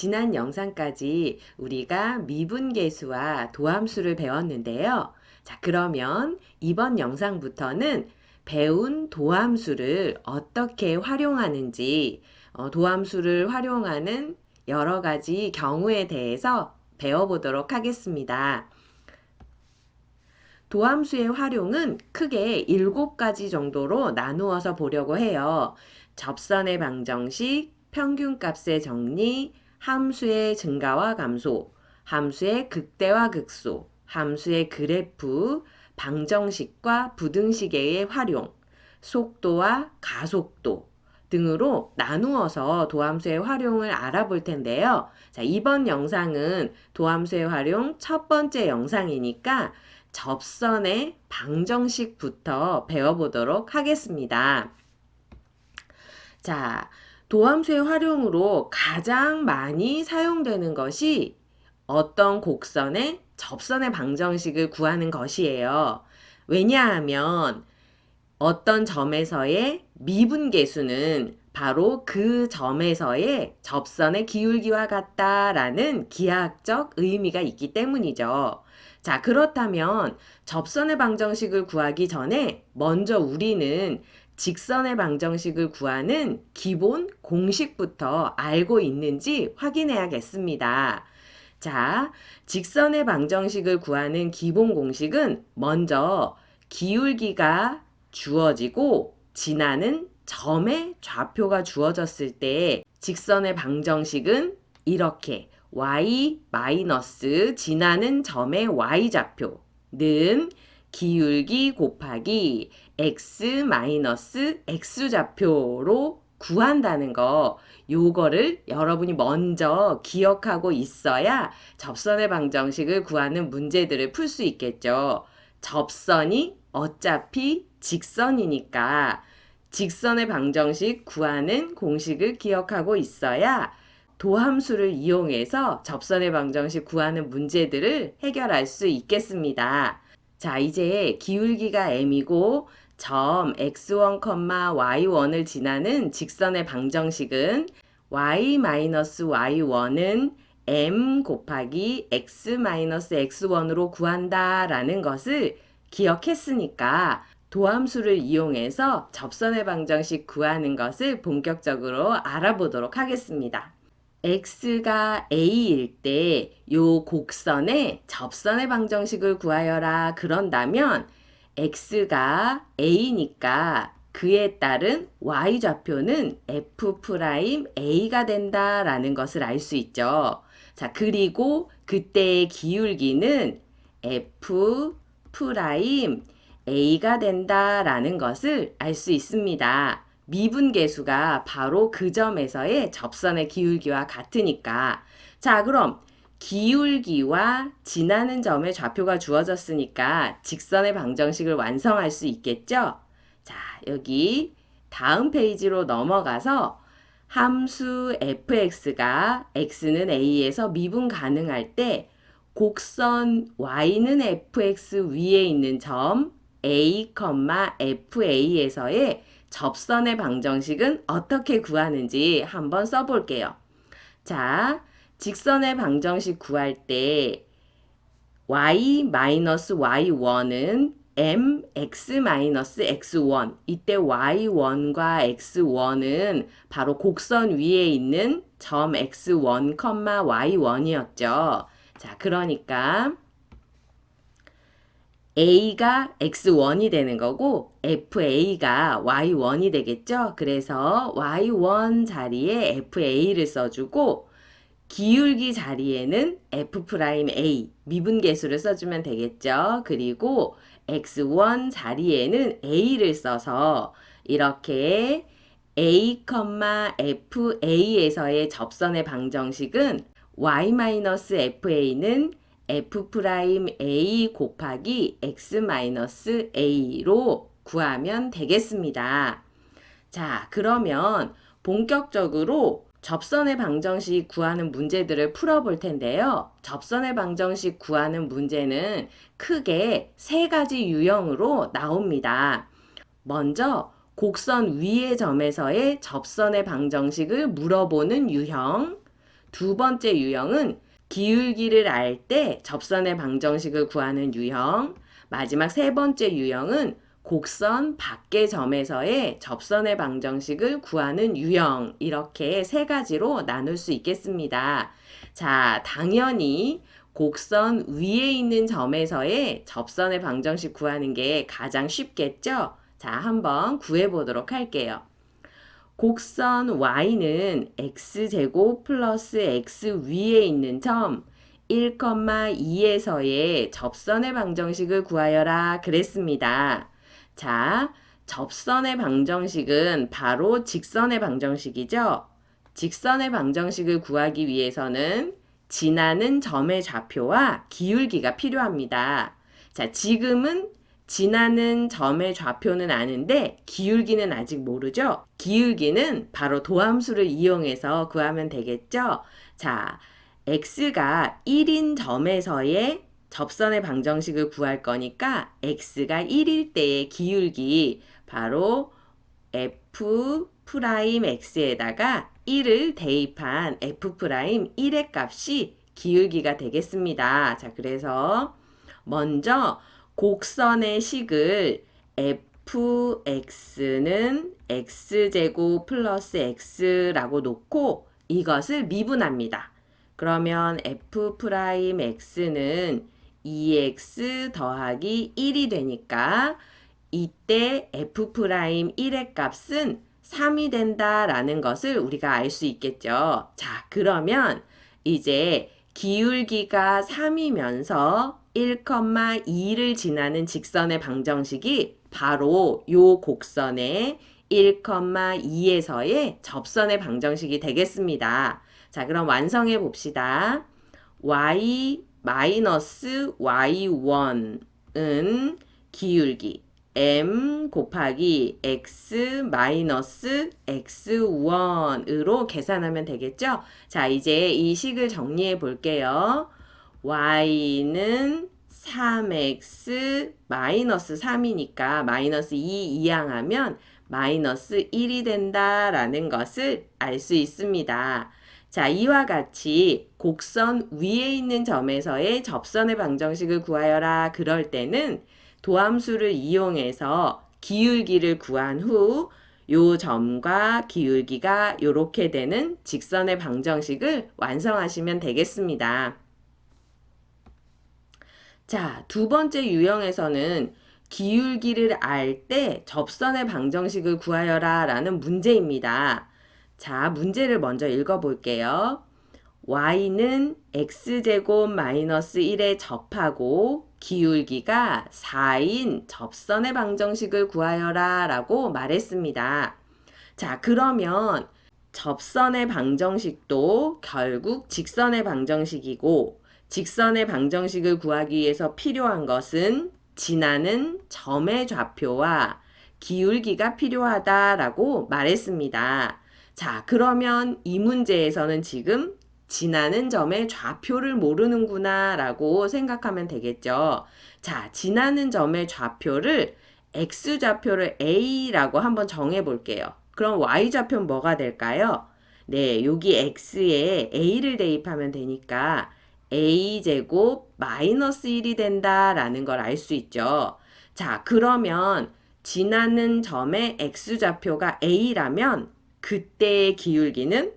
지난 영상까지 우리가 미분계수와 도함수를 배웠는데요. 자, 그러면 이번 영상부터는 배운 도함수를 어떻게 활용하는지, 어, 도함수를 활용하는 여러 가지 경우에 대해서 배워보도록 하겠습니다. 도함수의 활용은 크게 일곱 가지 정도로 나누어서 보려고 해요. 접선의 방정식, 평균값의 정리, 함수의 증가와 감소, 함수의 극대화 극소, 함수의 그래프, 방정식과 부등식의 활용, 속도와 가속도 등으로 나누어서 도함수의 활용을 알아볼 텐데요. 자, 이번 영상은 도함수의 활용 첫 번째 영상이니까 접선의 방정식부터 배워보도록 하겠습니다. 자, 도함수의 활용으로 가장 많이 사용되는 것이 어떤 곡선의 접선의 방정식을 구하는 것이에요. 왜냐하면 어떤 점에서의 미분계수는 바로 그 점에서의 접선의 기울기와 같다라는 기하학적 의미가 있기 때문이죠. 자, 그렇다면 접선의 방정식을 구하기 전에 먼저 우리는 직선의 방정식을 구하는 기본 공식부터 알고 있는지 확인해야겠습니다. 자, 직선의 방정식을 구하는 기본 공식은 먼저 기울기가 주어지고 지나는 점의 좌표가 주어졌을 때 직선의 방정식은 이렇게 y 마이너스 지나는 점의 y좌표는 기울기 곱하기 x 마이너스 x좌표로 구한다는 거 요거를 여러분이 먼저 기억하고 있어야 접선의 방정식을 구하는 문제들을 풀 수 있겠죠. 접선이 어차피 직선이니까 직선의 방정식 구하는 공식을 기억하고 있어야 도함수를 이용해서 접선의 방정식 구하는 문제들을 해결할 수 있겠습니다. 자, 이제 기울기가 m이고 점 x1, y1을 지나는 직선의 방정식은 y-y1은 m 곱하기 x-x1으로 구한다 라는 것을 기억했으니까 도함수를 이용해서 접선의 방정식 구하는 것을 본격적으로 알아보도록 하겠습니다. X가 a일 때 요 곡선의 접선의 방정식을 구하여라 그런다면 x가 a니까 그에 따른 y좌표는 f'a가 된다라는 것을 알 수 있죠. 자, 그리고 그때의 기울기는 f'a가 된다라는 것을 알 수 있습니다. 미분계수가 바로 그 점에서의 접선의 기울기와 같으니까. 자, 그럼 기울기와 지나는 점의 좌표가 주어졌으니까 직선의 방정식을 완성할 수 있겠죠? 자, 여기 다음 페이지로 넘어가서 함수 fx가 x는 a에서 미분 가능할 때 곡선 y는 fx 위에 있는 점 a, fa에서의 접선의 방정식은 어떻게 구하는지 한번 써볼게요. 자, 직선의 방정식 구할 때 y-y1은 mx-x1 이때 y1과 x1은 바로 곡선 위에 있는 점 x1, y1이었죠. 자, 그러니까 a가 x1이 되는 거고 fa가 y1이 되겠죠. 그래서 y1 자리에 fa를 써주고 기울기 자리에는 f'A 미분계수를 써주면 되겠죠. 그리고 x1 자리에는 a를 써서 이렇게 a, fa에서의 접선의 방정식은 y-fa는 f'A 곱하기 x-a로 구하면 되겠습니다. 자, 그러면 본격적으로 접선의 방정식 구하는 문제들을 풀어볼 텐데요. 접선의 방정식 구하는 문제는 크게 세 가지 유형으로 나옵니다. 먼저 곡선 위의 점에서의 접선의 방정식을 물어보는 유형, 두 번째 유형은 기울기를 알 때 접선의 방정식을 구하는 유형. 마지막 세 번째 유형은 곡선 밖의 점에서의 접선의 방정식을 구하는 유형. 이렇게 세 가지로 나눌 수 있겠습니다. 자, 당연히 곡선 위에 있는 점에서의 접선의 방정식 구하는 게 가장 쉽겠죠? 자, 한번 구해 보도록 할게요. 곡선 y는 x제곱 플러스 x 위에 있는 점 1,2에서의 접선의 방정식을 구하여라 그랬습니다. 자, 접선의 방정식은 바로 직선의 방정식이죠. 직선의 방정식을 구하기 위해서는 지나는 점의 좌표와 기울기가 필요합니다. 자, 지금은 지나는 점의 좌표는 아는데 기울기는 아직 모르죠? 기울기는 바로 도함수를 이용해서 구하면 되겠죠? 자, x가 1인 점에서의 접선의 방정식을 구할 거니까 x가 1일 때의 기울기 바로 f 프라임 x에다가 1을 대입한 f 프라임 1의 값이 기울기가 되겠습니다. 자, 그래서 먼저 곡선의 식을 fx는 x제곱 플러스 x라고 놓고 이것을 미분합니다. 그러면 f 프라임 x는 2x 더하기 1이 되니까 이때 f 프라임 1의 값은 3이 된다라는 것을 우리가 알 수 있겠죠. 자, 그러면 이제 기울기가 3이면서 1,2를 지나는 직선의 방정식이 바로 요 곡선의 1,2에서의 접선의 방정식이 되겠습니다. 자, 그럼 완성해 봅시다. y 마이너스 y1은 기울기 m 곱하기 x 마이너스 x1으로 계산하면 되겠죠? 자, 이제 이 식을 정리해 볼게요. Y는 3x 마이너스 3이니까 마이너스 2 이항하면 마이너스 1이 된다라는 것을 알 수 있습니다. 자, 이와 같이 곡선 위에 있는 점에서의 접선의 방정식을 구하여라. 그럴 때는 도함수를 이용해서 기울기를 구한 후 요 점과 기울기가 이렇게 되는 직선의 방정식을 완성하시면 되겠습니다. 자, 두 번째 유형에서는 기울기를 알 때 접선의 방정식을 구하여라 라는 문제입니다. 자, 문제를 먼저 읽어볼게요. y는 x제곱 마이너스 1에 접하고 기울기가 4인 접선의 방정식을 구하여라 라고 말했습니다. 자, 그러면 접선의 방정식도 결국 직선의 방정식이고 직선의 방정식을 구하기 위해서 필요한 것은 지나는 점의 좌표와 기울기가 필요하다라고 말했습니다. 자, 그러면 이 문제에서는 지금 지나는 점의 좌표를 모르는구나 라고 생각하면 되겠죠. 자, 지나는 점의 좌표를 x좌표를 a라고 한번 정해 볼게요. 그럼 y좌표는 뭐가 될까요? 네, 여기 x에 a를 대입하면 되니까 a제곱 마이너스 1이 된다라는 걸 알 수 있죠. 자, 그러면 지나는 점의 x좌표가 a라면 그때의 기울기는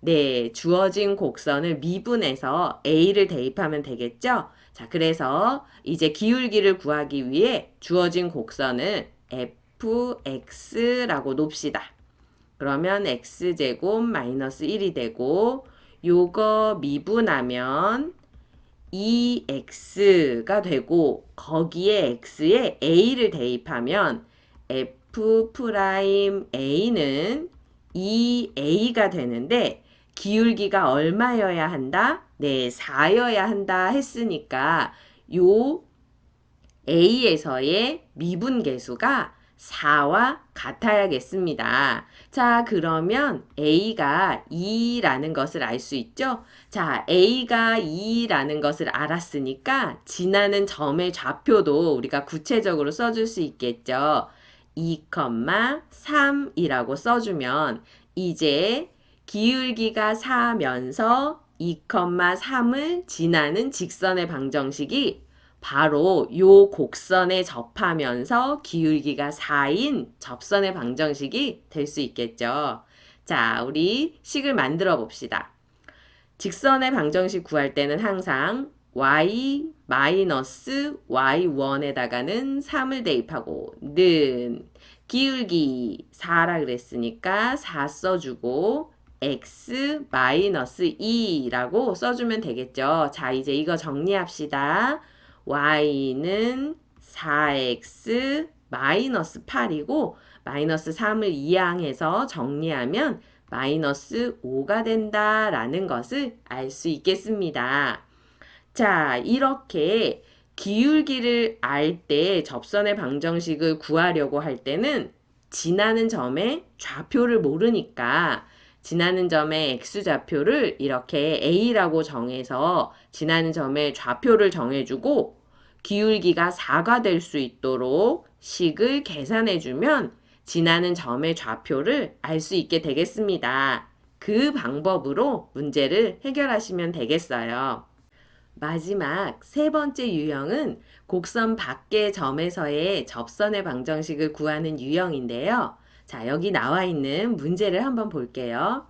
네, 주어진 곡선을 미분해서 a를 대입하면 되겠죠? 자, 그래서 이제 기울기를 구하기 위해 주어진 곡선을 fx라고 놉시다. 그러면 x제곱 마이너스 1이 되고 요거 미분하면 2x가 되고 거기에 x에 a를 대입하면 f 프라임 a는 2a가 되는데 기울기가 얼마여야 한다? 네, 4여야 한다 했으니까 요 a에서의 미분 계수가 4와 같아야겠습니다. 자, 그러면 A가 2라는 것을 알 수 있죠? 자, A가 2라는 것을 알았으니까 지나는 점의 좌표도 우리가 구체적으로 써줄 수 있겠죠? 2,3이라고 써주면 이제 기울기가 4면서 2,3을 지나는 직선의 방정식이 바로 요 곡선에 접하면서 기울기가 4인 접선의 방정식이 될 수 있겠죠. 자, 우리 식을 만들어 봅시다. 직선의 방정식 구할 때는 항상 y 마이너스 y1에다가는 3을 대입하고 는 기울기 4라 그랬으니까 4 써주고 x 마이너스 2라고 써주면 되겠죠. 자, 이제 이거 정리합시다. Y는 4x 마이너스 8이고 마이너스 3을 이항해서 정리하면 마이너스 5가 된다라는 것을 알 수 있겠습니다. 자, 이렇게 기울기를 알 때 접선의 방정식을 구하려고 할 때는 지나는 점의 좌표를 모르니까 지나는 점의 x좌표를 이렇게 a라고 정해서 지나는 점의 좌표를 정해주고 기울기가 4가 될 수 있도록 식을 계산해주면 지나는 점의 좌표를 알 수 있게 되겠습니다. 그 방법으로 문제를 해결하시면 되겠어요. 마지막 세 번째 유형은 곡선 밖의 점에서의 접선의 방정식을 구하는 유형인데요. 자, 여기 나와 있는 문제를 한번 볼게요.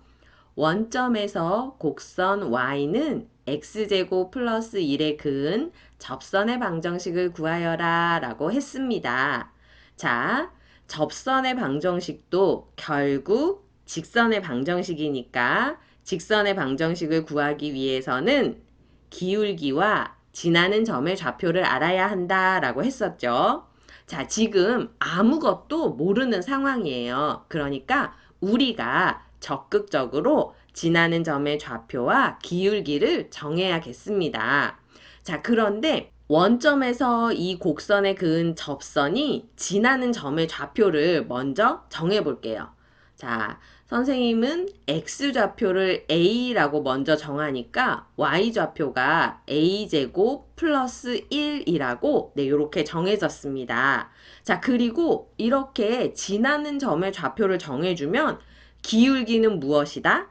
원점에서 곡선 y는 x제곱 플러스 1에 그은 접선의 방정식을 구하여라 라고 했습니다. 자, 접선의 방정식도 결국 직선의 방정식이니까 직선의 방정식을 구하기 위해서는 기울기와 지나는 점의 좌표를 알아야 한다라고 했었죠. 자, 지금 아무것도 모르는 상황이에요. 그러니까 우리가 적극적으로 지나는 점의 좌표와 기울기를 정해야겠습니다. 자, 그런데 원점에서 이 곡선에 그은 접선이 지나는 점의 좌표를 먼저 정해 볼게요. 자, 선생님은 x좌표를 a라고 먼저 정하니까 y좌표가 a제곱 플러스 1이라고 네, 이렇게 정해졌습니다. 자, 그리고 이렇게 지나는 점의 좌표를 정해주면 기울기는 무엇이다?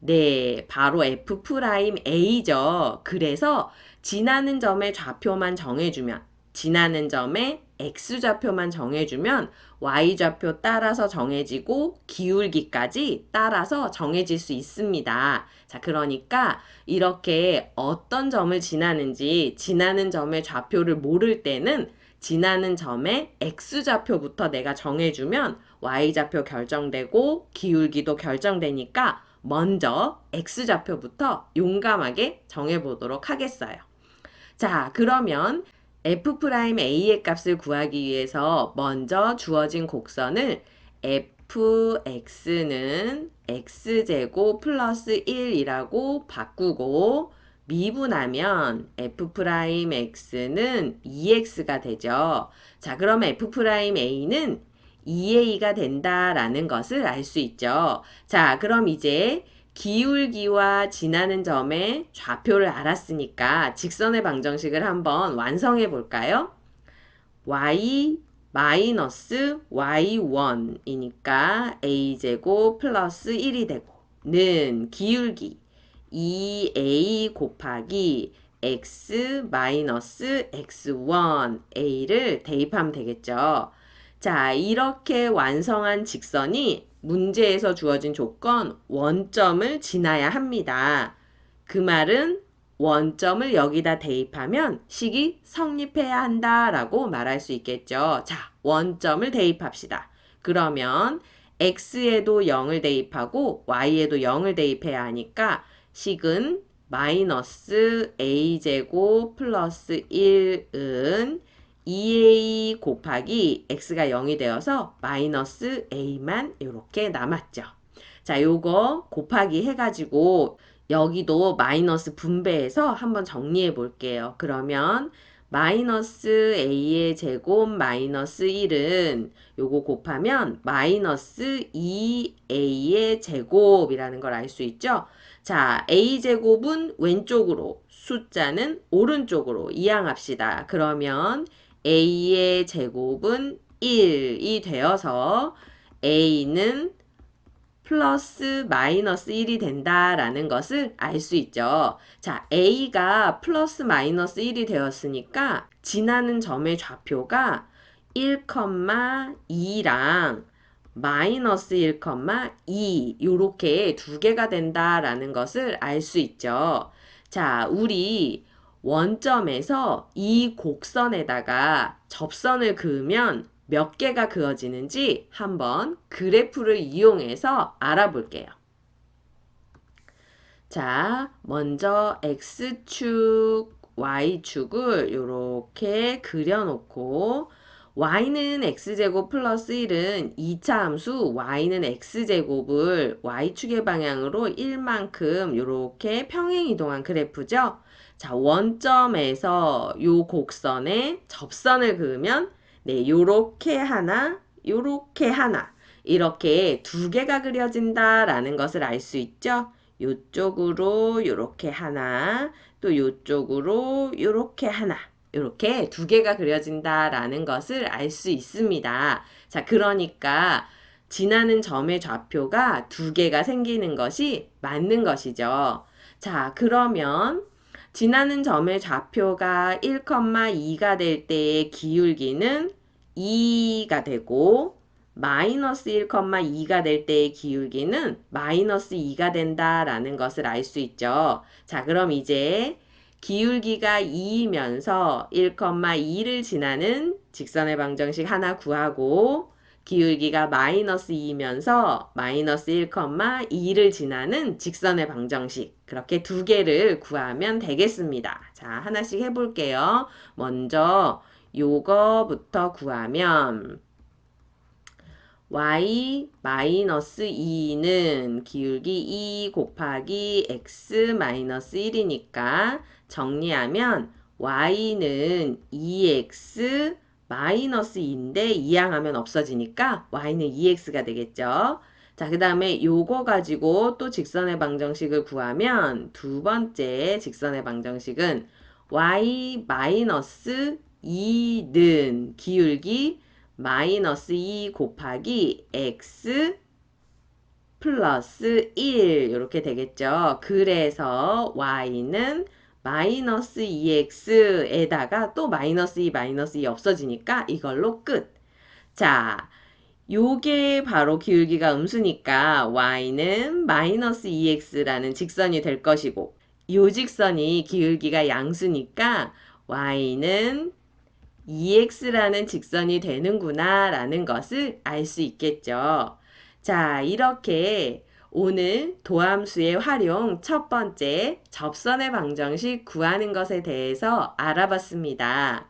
네, 바로 f'A죠. 그래서 지나는 점의 좌표만 정해주면 지나는 점의 x좌표만 정해주면 y좌표 따라서 정해지고 기울기까지 따라서 정해질 수 있습니다. 자, 그러니까 이렇게 어떤 점을 지나는지 지나는 점의 좌표를 모를 때는 지나는 점의 x좌표부터 내가 정해주면 y좌표 결정되고 기울기도 결정되니까 먼저 x좌표부터 용감하게 정해보도록 하겠어요. 자, 그러면 f'A의 값을 구하기 위해서 먼저 주어진 곡선을 fx는 x제곱 플러스 1이라고 바꾸고 미분하면 f'x는 2x가 되죠. 자, 그러면 f'A는 2a가 된다라는 것을 알 수 있죠. 자, 그럼 이제 기울기와 지나는 점의 좌표를 알았으니까 직선의 방정식을 한번 완성해 볼까요? y 마이너스 y1이니까 a제곱 플러스 1이 되고 는 기울기 2a 곱하기 x 마이너스 x1 a를 대입하면 되겠죠. 자, 이렇게 완성한 직선이 문제에서 주어진 조건 원점을 지나야 합니다. 그 말은 원점을 여기다 대입하면 식이 성립해야 한다라고 말할 수 있겠죠. 자, 원점을 대입합시다. 그러면 x에도 0을 대입하고 y에도 0을 대입해야 하니까 식은 마이너스 a제곱 플러스 1은 2a 곱하기 x가 0이 되어서 마이너스 a만 이렇게 남았죠. 자, 요거 곱하기 해가지고 여기도 마이너스 분배해서 한번 정리해 볼게요. 그러면 마이너스 a의 제곱 마이너스 1은 요거 곱하면 마이너스 2a의 제곱이라는 걸 알 수 있죠. 자, a제곱은 왼쪽으로 숫자는 오른쪽으로 이항합시다. 그러면 a의 제곱은 1이 되어서 a는 플러스 마이너스 1이 된다라는 것을 알 수 있죠. 자, A가 플러스 마이너스 1이 되었으니까 지나는 점의 좌표가 1,2랑 마이너스 1,2 요렇게 두 개가 된다라는 것을 알 수 있죠. 자, 우리 원점에서 이 곡선에다가 접선을 그으면 몇 개가 그어지는지 한번 그래프를 이용해서 알아볼게요. 자, 먼저 X축, Y축을 이렇게 그려놓고 y는 x제곱 플러스 1은 2차 함수 y는 x제곱을 y축의 방향으로 1만큼 이렇게 평행 이동한 그래프죠. 자, 원점에서 요 곡선에 접선을 그으면 네, 요렇게 하나, 요렇게 하나 이렇게 두 개가 그려진다라는 것을 알 수 있죠. 요쪽으로 요렇게 하나, 또 요쪽으로 요렇게 하나. 이렇게 두 개가 그려진다라는 것을 알 수 있습니다. 자, 그러니까 지나는 점의 좌표가 두 개가 생기는 것이 맞는 것이죠. 자, 그러면 지나는 점의 좌표가 1,2가 될 때의 기울기는 2가 되고 마이너스 1,2가 될 때의 기울기는 마이너스 2가 된다라는 것을 알 수 있죠. 자, 그럼 이제 기울기가 2이면서 1,2를 지나는 직선의 방정식 하나 구하고 기울기가 마이너스 2이면서 마이너스 1,2를 지나는 직선의 방정식 그렇게 두 개를 구하면 되겠습니다. 자, 하나씩 해볼게요. 먼저 요거부터 구하면 y 마이너스 2는 기울기 2 곱하기 x 마이너스 1이니까 정리하면 y는 2x 마이너스 2인데 이항하면 없어지니까 y는 2x가 되겠죠. 자, 그 다음에 요거 가지고 또 직선의 방정식을 구하면 두 번째 직선의 방정식은 y 마이너스 2는 기울기 마이너스 2 곱하기 x 플러스 1 이렇게 되겠죠. 그래서 y는 마이너스 2x에다가 또 마이너스 2 마이너스 2 없어지니까 이걸로 끝. 자, 요게 바로 기울기가 음수니까 y는 마이너스 2x라는 직선이 될 것이고 요 직선이 기울기가 양수니까 y는 2x라는 직선이 되는구나 라는 것을 알 수 있겠죠. 자, 이렇게 오늘 도함수의 활용 첫 번째 접선의 방정식 구하는 것에 대해서 알아봤습니다.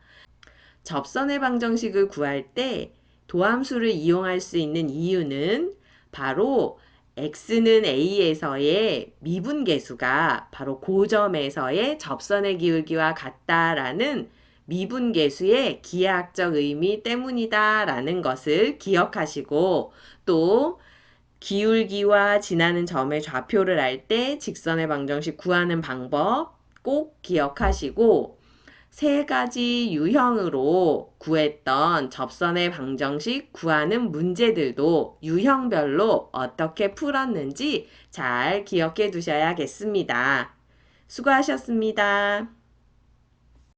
접선의 방정식을 구할 때 도함수를 이용할 수 있는 이유는 바로 x는 a에서의 미분계수가 바로 고점에서의 접선의 기울기와 같다라는 미분계수의 기하학적 의미 때문이다라는 것을 기억하시고 또 기울기와 지나는 점의 좌표를 알 때 직선의 방정식 구하는 방법 꼭 기억하시고 세 가지 유형으로 구했던 접선의 방정식 구하는 문제들도 유형별로 어떻게 풀었는지 잘 기억해 두셔야겠습니다. 수고하셨습니다.